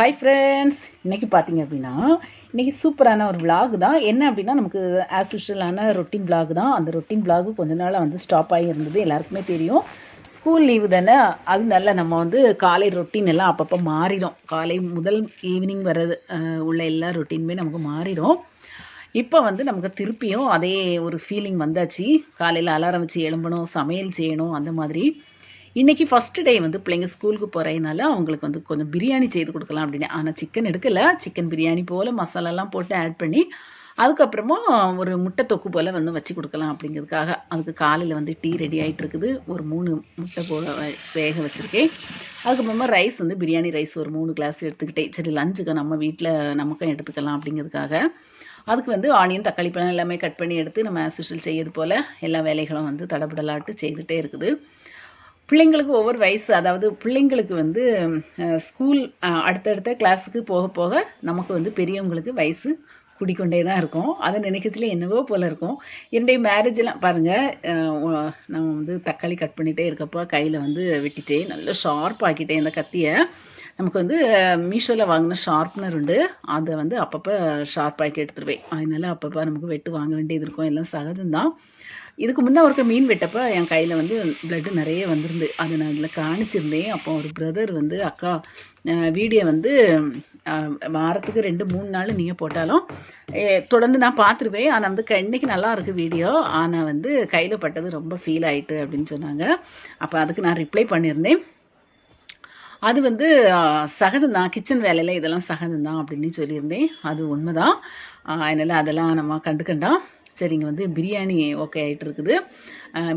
Hi friends இன்றைக்கி பார்த்தீங்க அப்படின்னா இன்றைக்கி சூப்பரான ஒரு vlog தான். என்ன அப்படின்னா நமக்கு ஆஸ் யூஷுவலான ரொட்டீன் vlog தான். அந்த ரொட்டீன் vlog கொஞ்ச நாளாக வந்து ஸ்டாப் ஆகி இருந்தது. எல்லாருக்குமே தெரியும். ஸ்கூல் லீவு தானே? அதனால நம்ம வந்து காலை ரொட்டீன் எல்லாம் அப்பப்போ மாறிடும். காலை முதல் ஈவினிங் வர்றது உள்ள எல்லா ரொட்டீனுமே நமக்கு மாறிடும். இப்போ வந்து நமக்கு திருப்பியும் அதே ஒரு ஃபீலிங் வந்தாச்சு. காலையில் அலாரம் வச்சு எழும்பணும் சமையல் செய்யணும் அந்த மாதிரி. இன்றைக்கி ஃபஸ்ட்டு டே வந்து பிள்ளைங்க ஸ்கூலுக்கு போகிறதுனால அவங்களுக்கு வந்து கொஞ்சம் பிரியாணி செய்து கொடுக்கலாம் அப்படின்னு. ஆனால் சிக்கன் எடுக்கலை. சிக்கன் பிரியாணி போல் மசாலாலாம் போட்டு ஆட் பண்ணி அதுக்கப்புறமா ஒரு முட்டை தொக்கு போல் வந்து வச்சு கொடுக்கலாம் அப்படிங்கிறதுக்காக. அதுக்கு காலையில் வந்து டீ ரெடி ஆகிட்டு இருக்குது. ஒரு மூணு முட்டை போல் வே- வேக வச்சுருக்கேன். அதுக்கப்புறமா ரைஸ் வந்து பிரியாணி ரைஸ் ஒரு மூணு கிளாஸ் எடுத்துக்கிட்டேன். சரி லஞ்சுக்கு நம்ம வீட்டில் நமக்கும் எடுத்துக்கலாம் அப்படிங்கிறதுக்காக. அதுக்கு வந்து ஆனியன் தக்காளி பழம் எல்லாமே கட் பண்ணி எடுத்து நம்ம ஆஸ் யூஷுவல் செய்யறது போல் எல்லா வேலைகளும் வந்து தடபடலாட்டு செய்துகிட்டே இருக்குது. பிள்ளைங்களுக்கு ஒவ்வொரு வயசு அதாவது பிள்ளைங்களுக்கு வந்து ஸ்கூல் அடுத்தடுத்த கிளாஸுக்கு போக போக நமக்கு வந்து பெரியவங்களுக்கு வயசு கூடிக்கொண்டே தான் இருக்கும். அதை நினைக்கச்சில என்னவோ போல் இருக்கும். என்னுடைய மேரேஜெலாம் பாருங்கள் நான் வந்து தக்காளி கட் பண்ணிகிட்டே இருக்கப்போ கையில் வந்து வெட்டிட்டேன். நல்லா ஷார்ப் ஆக்கிட்டேன் இந்த கத்தியை. நமக்கு வந்து மீஷோவில் வாங்கின ஷார்ப்னர் உண்டு. அதை வந்து அப்பப்போ ஷார்ப் ஆக்கி எடுத்துருவேன். அதனால அப்பப்போ நமக்கு வெட்டு வாங்க வேண்டியது இருக்கும். எல்லாம் சகஜம்தான். இதுக்கு முன்னே ஒருக்க மீன் வெட்டப்போ என் கையில் வந்து பிளட்டு நிறைய வந்திருந்து அதை நான் இதில் காணிச்சிருந்தேன். அப்போ ஒரு பிரதர் வந்து அக்கா வீடியோ வந்து வாரத்துக்கு ரெண்டு மூணு நாள் நீங்கள் போட்டாலும் தொடர்ந்து நான் பார்த்துருவேன். ஆனால் வந்து க- இன்னைக்கு நல்லா இருக்குது வீடியோ. ஆனால் வந்து கையில் பட்டது ரொம்ப ஃபீல் ஆயிட்டு அப்படின்னு சொன்னாங்க. அப்போ அதுக்கு நான் ரிப்ளை பண்ணியிருந்தேன். அது வந்து சகஜம்தான். கிச்சன் வேலையில் இதெல்லாம் சகஜம்தான் அப்படின்னு சொல்லியிருந்தேன். அது உண்மைதான். அதனால் அதெல்லாம் நம்ம கண்டுக்கண்டா. சரிங்க வந்து பிரியாணி ஓகே ஆகிட்டு இருக்குது.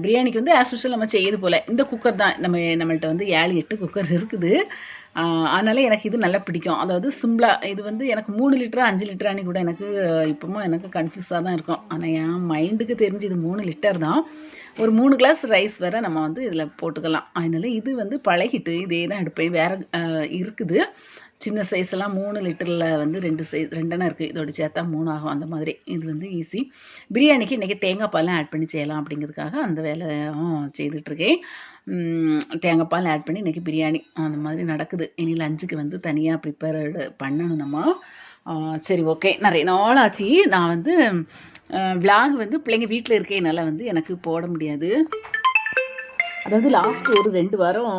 பிரியாணிக்கு வந்து ஆஸ் யூஷுவல் நம்ம செய்யது போல். இந்த குக்கர் தான். நம்ம நம்மள்ட்ட வந்து ஏழு எட்டு குக்கர் இருக்குது. அதனால் எனக்கு இது நல்லா பிடிக்கும். அதாவது சிம்பிளாக இது வந்து எனக்கு மூணு லிட்டரா அஞ்சு லிட்டரானி கூட எனக்கு இப்போவும் எனக்கு கன்ஃபியூஸாக தான் இருக்கும். ஆனால் என் மைண்டுக்கு தெரிஞ்சு இது மூணு லிட்டர் தான். ஒரு மூணு கிளாஸ் ரைஸ் வேற நம்ம வந்து இதில் போட்டுக்கலாம். அதனால இது வந்து பழகிட்டு இதே தான் எடுப்பேன். வேற இருக்குது. சின்ன சைஸ் எல்லாம் மூணு லிட்டரில் வந்து ரெண்டு சைஸ் ரெண்டெண்ணம் இருக்குது இதோட சேர்த்தா மூணு ஆகும். அந்த மாதிரி. இது வந்து ஈஸி பிரியாணிக்கு இன்றைக்கி தேங்காய் பாலும் ஆட் பண்ணி செய்யலாம் அப்படிங்கிறதுக்காக அந்த வேலையும் செய்துட்ருக்கேன் தேங்காய் பால் ஆட் பண்ணி இன்றைக்கி பிரியாணி அந்த மாதிரி நடக்குது. இனி லஞ்சுக்கு வந்து தனியாக ப்ரிப்பேர்டு பண்ணணும்? நம்ம சரி ஓகே நிறைய நாளாச்சு. நான் வந்து விலாக் வந்து பிள்ளைங்க வீட்டில் இருக்கேனால வந்து எனக்கு போட முடியாது. அதாவது லாஸ்ட் ஒரு ரெண்டு வாரம்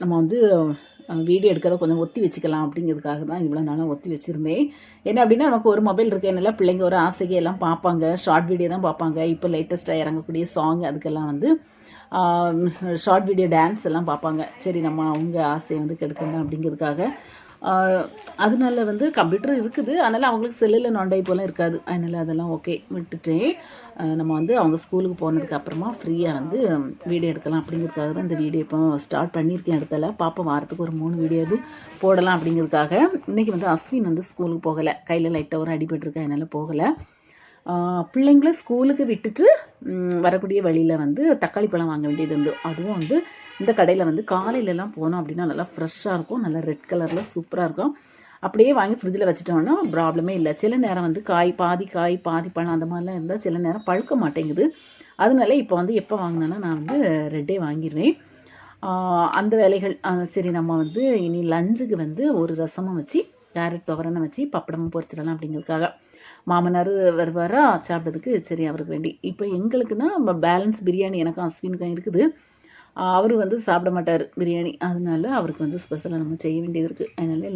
நம்ம வந்து வீடியோ எடுக்கிறத கொஞ்சம் ஒத்தி வச்சுக்கலாம் அப்படிங்கிறதுக்காக தான் இவ்வளோ நாளாக ஒத்தி வச்சுருந்தேன். என்ன அப்படின்னா நமக்கு ஒரு மொபைல் இருக்கேனால பிள்ளைங்க ஒரு ஆசைக்கு எல்லாம் பார்ப்பாங்க. ஷார்ட் வீடியோ தான் பார்ப்பாங்க. இப்போ லேட்டஸ்ட்டாக இறங்கக்கூடிய சாங் அதுக்கெல்லாம் வந்து ஷார்ட் வீடியோ டான்ஸ் எல்லாம் பார்ப்பாங்க. சரி நம்ம அவங்க ஆசையை வந்து கெடுக்கணும் அப்படிங்கிறதுக்காக. அதனால வந்து கம்ப்யூட்டர் இருக்குது. அதனால் அவங்களுக்கு செல்லில் நொண்டை போல இருக்காது. அதனால் அதெல்லாம் ஓகே விட்டுட்டேன். நம்ம வந்து அவங்க ஸ்கூலுக்கு போனதுக்கு அப்புறமா ஃப்ரீயாக வந்து வீடியோ எடுக்கலாம் அப்படிங்கிறதுக்காக தான் இந்த வீடியோ இப்போ ஸ்டார்ட் பண்ணியிருக்கேன் இடத்துல பாப்பா வாரத்துக்கு ஒரு மூணு வீடியோ இது போடலாம் அப்படிங்கிறதுக்காக. இன்றைக்கி வந்து அஸ்வின் வந்து ஸ்கூலுக்கு போகலை. கையில் லைட்டாக ஒரு அடிபட்டிருக்கேன் அதனால் போகலை. பிள்ளைங்களும் ஸ்கூலுக்கு விட்டுட்டு வரக்கூடிய வழியில் வந்து தக்காளி பழம் வாங்க வேண்டியது இருந்து. அதுவும் வந்து இந்த கடையில் வந்து காலையிலலாம் போனோம் அப்படின்னா நல்லா ஃப்ரெஷ்ஷாக இருக்கும். நல்லா ரெட் கலரில் சூப்பராக இருக்கும். அப்படியே வாங்கி ஃப்ரிட்ஜில் வச்சுட்டோம்னா ப்ராப்ளமே இல்லை. சில நேரம் வந்து காய் பாதி காய் பாதி பழம் அந்த மாதிரிலாம் இருந்தால் சில நேரம் பழுக்க மாட்டேங்குது. அதனால இப்போ வந்து எப்போ வாங்கினேன்னா நான் வந்து ரெட்டே வாங்கிடுவேன். அந்த வேலைகள் சரி நம்ம வந்து இனி லஞ்சுக்கு வந்து ஒரு ரசமும் வச்சு கேரட் துவரனை வச்சு பப்படமும் பொரிச்சிடலாம் அப்படிங்கிறதுக்காக. மாமனார் வருவாரா சாப்பிட்றதுக்கு சரி அவருக்கு வேண்டி. இப்போ எங்களுக்குன்னா நம்ம பேலன்ஸ் பிரியாணி எனக்கும் அஸ்வினுக்கும் இருக்குது. அவர் வந்து சாப்பிட மாட்டார் பிரியாணி. அதனால அவருக்கு வந்து ஸ்பெஷலாக நம்ம செய்ய வேண்டியது இருக்குது அதனால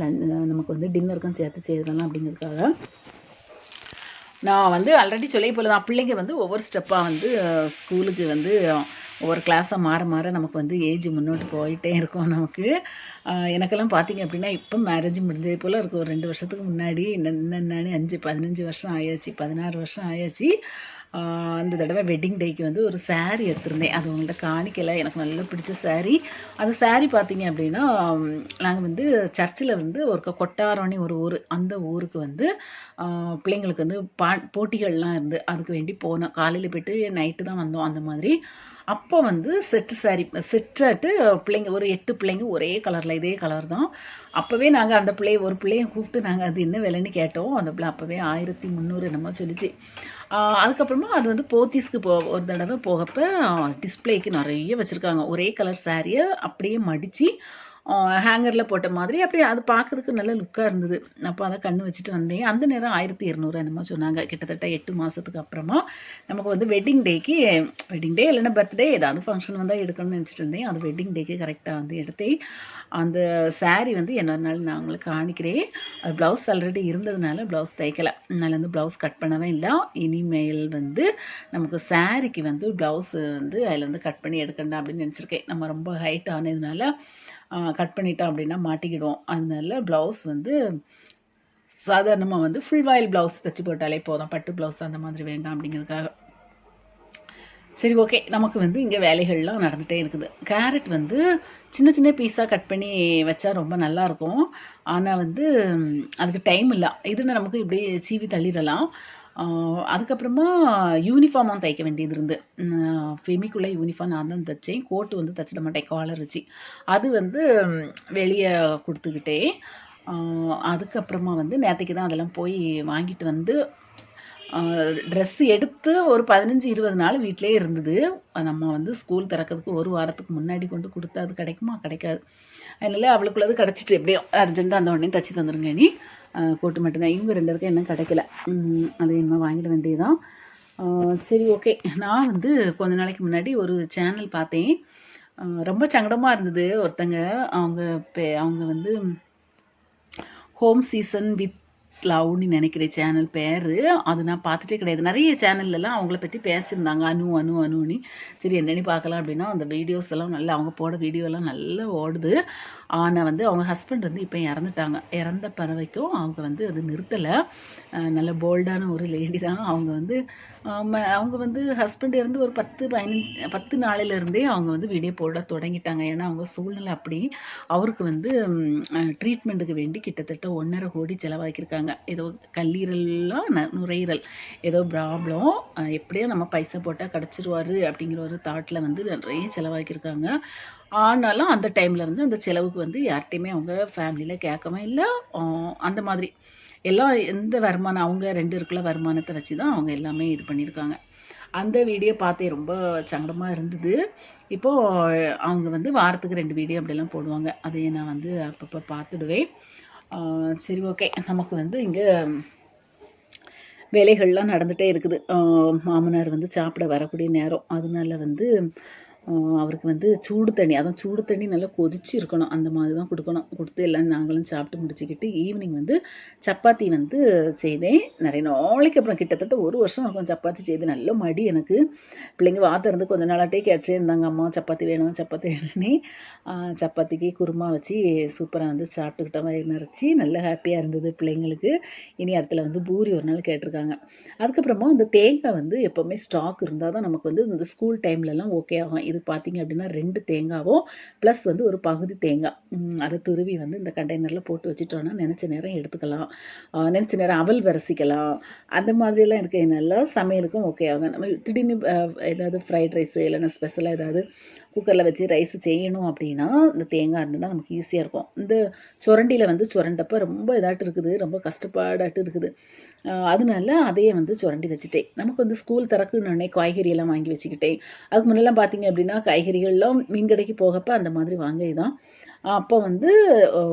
நமக்கு வந்து டின்னருக்கும் சேர்த்து செய்யலாம் அப்படிங்கிறதுக்காக நான் வந்து ஆல்ரெடி சொல்லி போல தான். பிள்ளைங்க வந்து ஒவ்வொரு ஸ்டெப்பாக வந்து ஸ்கூலுக்கு வந்து ஒவ்வொரு கிளாஸாக மாற மாற நமக்கு வந்து ஏஜ் முன்னோட்டு போயிட்டே இருக்கும் நமக்கு. எனக்கெல்லாம் பார்த்தீங்க அப்படின்னா இப்போ மேரேஜ் முடிஞ்சது போல் இருக்கும் ஒரு ரெண்டு வருஷத்துக்கு முன்னாடி என்னென்னு அஞ்சு பதினஞ்சு வருஷம் ஆயாச்சு பதினாறு வருஷம் ஆயாச்சு. அந்த தடவை வெட்டிங் டேக்கு வந்து ஒரு saree எடுத்திருந்தேன். அது உங்கள்கிட்ட காணிக்கலை எனக்கு நல்லா பிடிச்ச saree. அந்த saree பார்த்தீங்க அப்படின்னா நாங்கள் வந்து சர்ச்சில் வந்து ஒரு க- ஒரு ஊர். அந்த ஊருக்கு வந்து பிள்ளைங்களுக்கு வந்து பா போட்டிகள்லாம் இருந்து அதுக்கு வேண்டி போனோம். காலையில் போயிட்டு நைட்டு தான் வந்தோம் அந்த மாதிரி. அப்போ வந்து செட்டு சாரி செட்டாட்டு பிள்ளைங்க ஒரு எட்டு பிள்ளைங்க ஒரே கலரில் இதே கலர் தான். அப்போவே நாங்கள் அந்த பிள்ளைய ஒரு பிள்ளைய கூப்பிட்டு நாங்கள் அது என்ன விலைன்னு கேட்டோம். அந்த பிள்ளை அப்போவே ஆயிரத்தி முந்நூறு என்னமோ சொல்லிச்சு. அதுக்கப்புறமா அது வந்து போத்தீஸ்க்கு போ ஒரு தடவை போகப்ப டிஸ்ப்ளேக்கு நிறைய வச்சுருக்காங்க. ஒரே கலர் சாரியை அப்படியே மடித்து ஹேங்கரில் போட்ட மாதிரி அப்படியே அது பார்க்கறதுக்கு நல்ல லுக்காக இருந்தது. அப்போ அதை கண்ணு வச்சுட்டு வந்தேன். அந்த நேரம் ஆயிரத்தி இரநூறு என்னமோ சொன்னாங்க. கிட்டத்தட்ட எட்டு மாதத்துக்கு அப்புறமா நமக்கு வந்து வெட்டிங் டேக்கு வெட்டிங் டே இல்லைன்னா பர்த்டே ஏதாவது ஃபங்க்ஷன் வந்தால் எடுக்கணும்னு நினச்சிட்டு இருந்தேன். அது வெட்டிங் டேக்கு கரெக்டாக வந்து எடுத்தேன். அந்த சாரீ வந்து இன்னொரு நான் உங்களுக்கு காணிக்கிறேன் அது ப்ளவுஸ் ஆல்ரெடி இருந்ததுனால ப்ளவுஸ் தைக்கலை. அதனால் வந்து ப்ளவுஸ் கட் பண்ணவே இல்லை. இனிமேல் வந்து நமக்கு சாரிக்கு வந்து ப்ளவுஸ் வந்து அதில் வந்து கட் பண்ணி எடுக்கணும் அப்படின்னு நினச்சிருக்கேன். நம்ம ரொம்ப ஹைட் ஆனதுனால கட் பண்ணிட்டோம் அப்படின்னா மாட்டிக்கிடுவோம். அதனால ப்ளவுஸ் வந்து சாதாரணமாக வந்து ஃபுல் வாயில் ப்ளவுஸ் தைச்சி போட்டாலே போதும். பட்டு ப்ளவுஸ் அந்த மாதிரி வேண்டாம் அப்படிங்கிறதுக்காக. சரி ஓகே நமக்கு வந்து இங்கே வேலைகள்லாம் நடந்துகிட்டே இருக்குது. கேரட் வந்து சின்ன சின்ன பீஸாக கட் பண்ணி வச்சா ரொம்ப நல்லாயிருக்கும். ஆனால் வந்து அதுக்கு டைம் இல்லை. இதுன்னு நமக்கு இப்படியே சீவி தள்ளிடலாம். அதுக்கப்புறமா யூனிஃபார்மும் தைக்க வேண்டியது இருந்து. ஃபெமிக்குள்ளே யூனிஃபார்ம் நான் தான் தைச்சேன். கோட்டு வந்து தைச்சிட மாட்டேன். காலர் வச்சு. அது வந்து வெளியே கொடுத்துக்கிட்டேன் அதுக்கப்புறமா வந்து நேற்றுக்கு தான் அதெல்லாம் போய் வாங்கிட்டு வந்து ட்ரெஸ் எடுத்து ஒரு பதினஞ்சு இருபது நாள் வீட்டிலே இருந்தது. நம்ம வந்து ஸ்கூல் திறக்கிறதுக்கு ஒரு வாரத்துக்கு முன்னாடி கொண்டு கொடுத்தா அது கிடைக்குமா? கிடைக்காது. அதனால அவளுக்குள்ளது கிடச்சிட்டு எப்படியோ அர்ஜென்ட்டாக அந்த உடனே தச்சு தந்துருங்க நீ கோட்டு மட்டும்தான். இவங்க ரெண்டு பேருக்கும் இன்னும் கிடைக்கல. அது இனிமேல் வாங்கிட வேண்டியதுதான். சரி ஓகே. நான் வந்து கொஞ்ச நாளைக்கு முன்னாடி ஒரு சேனல் பார்த்தேன். ரொம்ப சங்கடமாக இருந்தது ஒருத்தங்க. அவங்க பே- அவங்க வந்து ஹோம் சீசன் வித் லவ்னு நினைக்கிற சேனல் பேர். அது நான் பார்த்துட்டே கிடையாது. நிறைய சேனல்லலாம் அவங்கள பற்றி பேசியிருந்தாங்க. அனு அனு அணுன்னு சரி என்னன்னு பார்க்கலாம் அப்படின்னா அந்த வீடியோஸ் எல்லாம் நல்லா அவங்க போட வீடியோலாம் நல்லா ஓடுது. ஆனால் வந்து அவங்க ஹஸ்பண்ட் வந்து இப்போ இறந்துட்டாங்க. இறந்த பறவைக்கும் அவங்க வந்து அது நிறுத்தலை. நல்ல போல்டான ஒரு லேடி தான். அவங்க வந்து அவங்க வந்து ஹஸ்பண்ட் இருந்து ஒரு பத்து பதினஞ்சு பத்து நாளிலேருந்தே அவங்க வந்து வீடியோ போட தொடங்கிட்டாங்க. ஏன்னா அவங்க சூழ்நிலை அப்படி. அவருக்கு வந்து ட்ரீட்மெண்ட்டுக்கு வேண்டி கிட்டத்தட்ட ஒன்றரை கோடி செலவாக்கியிருக்காங்க. ஏதோ கல்லீரல்லாம் ந- நுரையீரல். ஏதோ ப்ராப்ளம். எப்படியோ நம்ம பைசா போட்டால் கிடச்சிருவாரு அப்படிங்கிற ஒரு தாட்டில் வந்து நிறைய செலவாக்கியிருக்காங்க. ஆனாலும் அந்த டைமில் வந்து அந்த செலவுக்கு வந்து யார்கிட்டையுமே அவங்க ஃபேமிலியில் கேட்கவே இல்லை. அந்த மாதிரி. எல்லாம் எந்த வருமானம் அவங்க ரெண்டு இருக்குள்ள வருமானத்தை வச்சு தான் அவங்க எல்லாமே இது பண்ணியிருக்காங்க. அந்த வீடியோ பார்த்தே ரொம்ப சங்கடமாக இருந்தது. இப்போது அவங்க வந்து வாரத்துக்கு ரெண்டு வீடியோ அப்படிலாம் போடுவாங்க. அதையே நான் வந்து அப்பப்போ பார்த்துடுவேன். சரி ஓகே. நமக்கு வந்து இங்கே வேலைகள்லாம் நடந்துகிட்டே இருக்குது. மாமனார் வந்து சாப்பிட வரக்கூடிய நேரம். அதனால வந்து அவருக்கு வந்து சூடு தண்ணி அதான் சூடு தண்ணி நல்லா கொதிச்சு இருக்கணும். அந்த மாதிரி தான் கொடுக்கணும். கொடுத்து எல்லாம் நாங்களும் சாப்பிட்டு முடிச்சுக்கிட்டு ஈவினிங் வந்து சப்பாத்தி வந்து செய்தேன். நிறைய நாளைக்கு அப்புறம் கிட்டத்தட்ட ஒரு வருஷம் இருக்கும் சப்பாத்தி செய்து நல்ல மடி எனக்கு. பிள்ளைங்க வாத்த இருந்து கொஞ்ச நாளாட்டே கேட்டே இருந்தாங்க. அம்மா சப்பாத்தி வேணும் சப்பாத்தி வேணும்னு. சப்பாத்திக்கு குருமா வச்சு சூப்பராக வந்து சாப்பிட்டுக்கிட்ட மாதிரி நிறச்சி நல்ல ஹாப்பியாக இருந்தது பிள்ளைங்களுக்கு. இனி இடத்துல வந்து பூரி ஒரு நாள் கேட்டிருக்காங்க. அதுக்கப்புறமா இந்த தேங்காய் வந்து எப்போவுமே ஸ்டாக் இருந்தால் தான் நமக்கு வந்து இந்த ஸ்கூல் டைம்லலாம் ஓகே ஆகும். இது பார்த்தீங்க அப்படின்னா ரெண்டு தேங்காவும் ப்ளஸ் வந்து ஒரு பகுதி தேங்காய் அதை துருவி வந்து இந்த கண்டெய்னரில் போட்டு வச்சுட்டோன்னா நினச்ச நேரம் எடுத்துக்கலாம். நினச்ச நேரம் அவல் விரசிக்கலாம். அந்த மாதிரிலாம் இருக்கனால சமையலுக்கும் ஓகே ஆகும். நம்ம திடீர்னு ஏதாவது ஃப்ரைட் ரைஸு இல்லைன்னா ஸ்பெஷலாக ஏதாவது குக்கரில் வச்சு ரைஸ் செய்யணும் அப்படின்னா இந்த தேங்காய் இருந்ததுன்னா நமக்கு ஈஸியாக இருக்கும். இந்த சுரண்டியில் வந்து சுரண்டப்போ ரொம்ப இதாட்டு இருக்குது. ரொம்ப கஷ்டப்பாடாட்டு இருக்குது. அதனால அதையே வந்து சுரண்டி வச்சுட்டேன். நமக்கு வந்து ஸ்கூல் திறக்குன்னு காய்கறி எல்லாம் வாங்கி வச்சுக்கிட்டேன். அதுக்கு முன்னெல்லாம் பார்த்தீங்க அப்படின்னா காய்கறிகள்லாம் மீன் கடைக்கு போகப்ப அந்த மாதிரி வாங்கி தான் அப்போ வந்து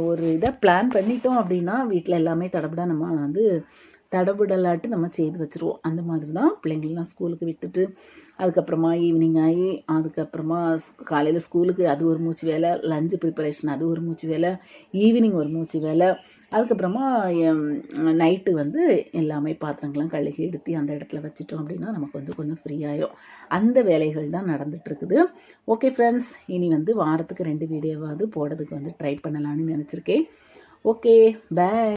ஒரு இதை பிளான் பண்ணிட்டோம் அப்படின்னா வீட்டில் எல்லாமே தடபுடா நம்ம வந்து தடபுடலாட்டு நம்ம செய்து வச்சுருவோம். அந்த மாதிரி தான் பிள்ளைங்களெலாம் ஸ்கூலுக்கு விட்டுட்டு அதுக்கப்புறமா ஈவினிங் ஆகி அதுக்கப்புறமா காலையில் ஸ்கூலுக்கு அது ஒரு மூச்சு வேலை லஞ்சு ப்ரிப்பரேஷன் அது ஒரு மூச்சு வேலை ஈவினிங் ஒரு மூச்சு வேலை. அதுக்கப்புறமா நைட்டு வந்து எல்லாமே பாத்திரங்கள்லாம் கழுகி எடுத்து அந்த இடத்துல வச்சிட்டோம் அப்படின்னா நமக்கு வந்து கொஞ்சம் ஃப்ரீயாயிரும் அந்த வேலைகள் தான் நடந்துகிட்ருக்குது ஓகே ஃப்ரெண்ட்ஸ் இனி வந்து வாரத்துக்கு ரெண்டு வீடியோவாவது போடுறதுக்கு வந்து ட்ரை பண்ணலான்னு நினச்சிருக்கேன். Okay bye